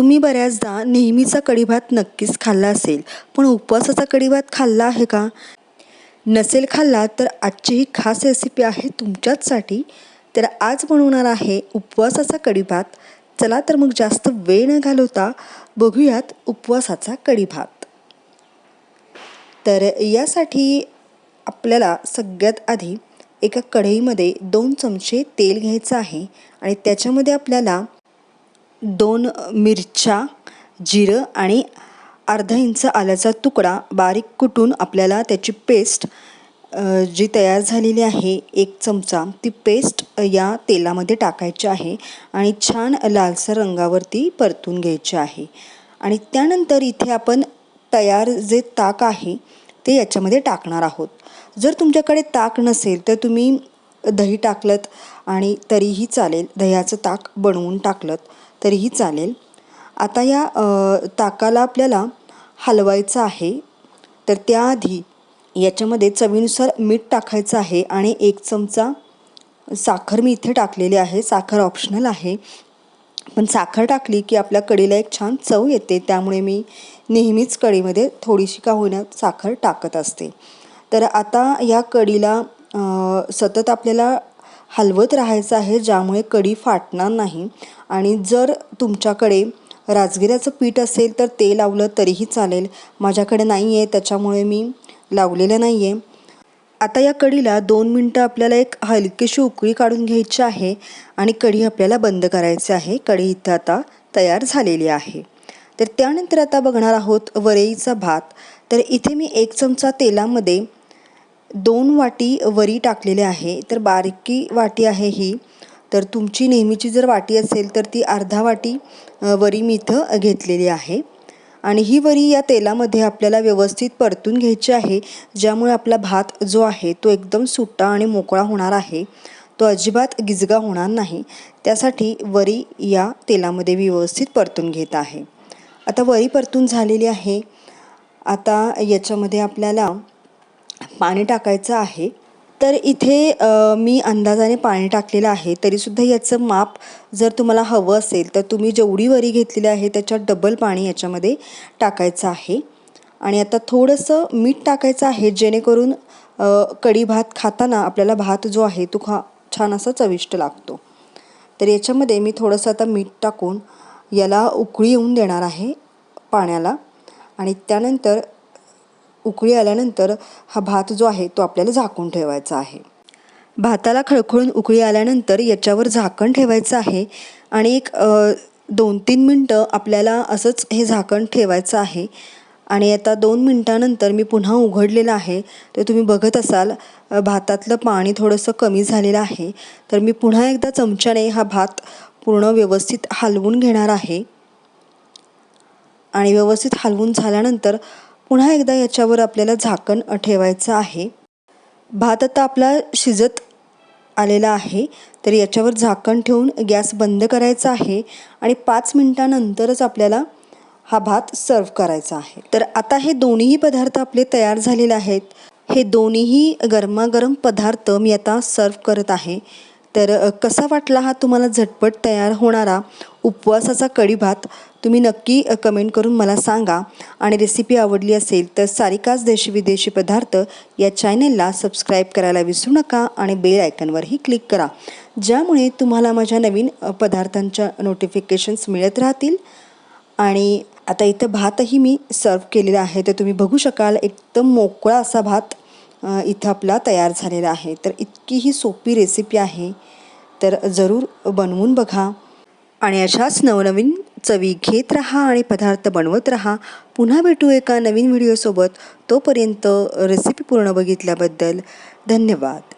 तुम्ही बऱ्याचदा नेहमीचा कढीभात नक्कीच खाल्ला असेल पण उपवासाचा कढीभात खाल्ला आहे का? नसेल खाल्ला तर आजची ही खास रेसिपी आहे तुमच्याचसाठी. तर आज बनवणार आहे उपवासाचा कढीभात. चला तर मग जास्त वेळ न घालवता बघूयात उपवासाचा कढीभात. तर यासाठी आपल्याला सगळ्यात आधी एका कढईमध्ये दोन चमचे तेल घ्यायचं आहे आणि त्याच्यामध्ये आपल्याला दोन मिरच्या जिरं आणि अर्धा इंच आल्याचा तुकडा बारीक कुटून आपल्याला त्याची पेस्ट जी तयार झालेली आहे एक चमचा ती पेस्ट या तेलामध्ये टाकायची आहे आणि छान लालसर रंगावरती परतून घ्यायची आहे. आणि त्यानंतर इथे आपण तयार जे ताक आहे ते याच्यामध्ये टाकणार आहोत. जर तुमच्याकडे ताक नसेल तर तुम्ही दही टाकलंत आणि तरीही चालेल दह्याचं ताक बनवून टाकलत. तरीही चालेल. आता या ताकाला आपल्याला हलवायचं आहे. तर त्याआधी याच्यामध्ये चवीनुसार मीठ टाकायचं आहे आणि एक चमचा साखर मी इथे टाकलेली आहे. साखर ऑप्शनल आहे. पण साखर टाकली की आपल्या कढीला एक छान चव येते. त्यामुळे मी नेहमीच कढीमध्ये थोडीशी का होईना साखर टाकत असते. तर आता या कढीला सतत आपल्याला हलवत राहायचं आहे ज्यामुळे कढी फाटणार नाही. आणि जर तुमच्याकडे राजगिऱ्याचं पीठ असेल तर ते लावलं तरीही चालेल. माझ्याकडे नाही आहे त्याच्यामुळे मी लावलेलं नाही आहे आता या कढीला दोन मिनटं आपल्याला एक हलकीशी उकळी काढून घ्यायची आहे आणि कढी आपल्याला बंद करायची आहे. कढी इथं आता तयार झालेली आहे. तर त्यानंतर आता बघणार आहोत वरईचा भात. तर इथे मी एक चमचा तेलामध्ये दोन वाटी वरी टाकलेले आहे. तर बारकी वाटी आहे ही. तर तुमची नेहमीची जर वाटी असेल तर ती अर्धा वाटी वरी मी इथं घेतलेली आहे. आणि ही वरी या तेलामध्ये आपल्याला व्यवस्थित परतून घ्यायची आहे. ज्यामुळे आपला भात जो आहे तो एकदम सुट्टा आणि मोकळा होणार आहे. तो अजिबात गिजगा होणार नाही. त्यासाठी वरी या तेलामध्ये व्यवस्थित परतून घेत आहे. आता वरी परतून झालेली आहे. आता याच्यामध्ये आपल्याला पाणी टाकायचं आहे तर इथे मी अंदाजाने पाणी टाकलेलं आहे तरीसुद्धा याचं माप जर तुम्हाला हवं असेल तर तुम्ही जेवढी वरी घेतलेली आहे त्याच्यात डबल पाणी याच्यामध्ये टाकायचं आहे. आणि आता थोडंसं मीठ टाकायचं आहे जेणेकरून कढी भात खाताना आपल्याला भात जो आहे तो खा छान असा चविष्ट लागतो. तर याच्यामध्ये मी थोडंसं आता मीठ टाकून याला उकळी येऊन देणार आहे पाण्याला. आणि त्यानंतर उकळी आल्यानंतर हा भात जो आहे तो आपल्याला झाकून ठेवायचा आहे. भाताला खळखळून उकळी आल्यानंतर याच्यावर झाकण ठेवायचं आहे आणि एक दोन तीन मिनटं आपल्याला असंच हे झाकण ठेवायचं आहे. आणि आता दोन मिनटानंतर मी पुन्हा उघडलेलं आहे. तर तुम्ही बघत असाल भातातलं पाणी थोडंसं कमी झालेलं आहे. तर मी पुन्हा एकदा चमच्याने हा भात पूर्ण व्यवस्थित हलवून घेणार आहे. आणि व्यवस्थित हलवून झाल्यानंतर पुन्हा एकदा याच्यावर आपल्याला झाकण ठेवायचं आहे. भात आता आपला शिजत आलेला आहे. तर याच्यावर झाकण ठेवून गॅस बंद करायचा आहे आणि पाच मिनटानंतरच आपल्याला हा भात सर्व करायचा आहे. तर आता हे दोन्हीही पदार्थ आपले तयार झालेले आहेत. हे दोन्हीही गरमागरम पदार्थ मी आता सर्व करत आहे. तर कसा वाटला हा तुम्हाला झटपट तयार होणारा उपवासाचा कढी भात तुम्ही नक्की कमेंट करून मला सांगा. आणि रेसिपी आवडली असेल तर सारिकाच देशी विदेशी पदार्थ या चॅनेलला सबस्क्राईब करायला विसरू नका आणि बेल आयकनवरही क्लिक करा. ज्यामुळे तुम्हाला माझ्या नवीन पदार्थांच्या नोटिफिकेशन्स मिळत राहतील. आणि आता इथं भातही मी सर्व केलेला आहे तर तुम्ही बघू शकाल एकदम मोकळा असा भात. इथं आपला तयार झालेला आहे. तर इतकी ही सोपी रेसिपी आहे. तर जरूर बनवून बघा. आणि अशाच नवनवीन चवी घेत राहा आणि पदार्थ बनवत राहा. पुन्हा भेटू एका नवीन व्हिडिओसोबत तोपर्यंत रेसिपी पूर्ण बघितल्याबद्दल धन्यवाद.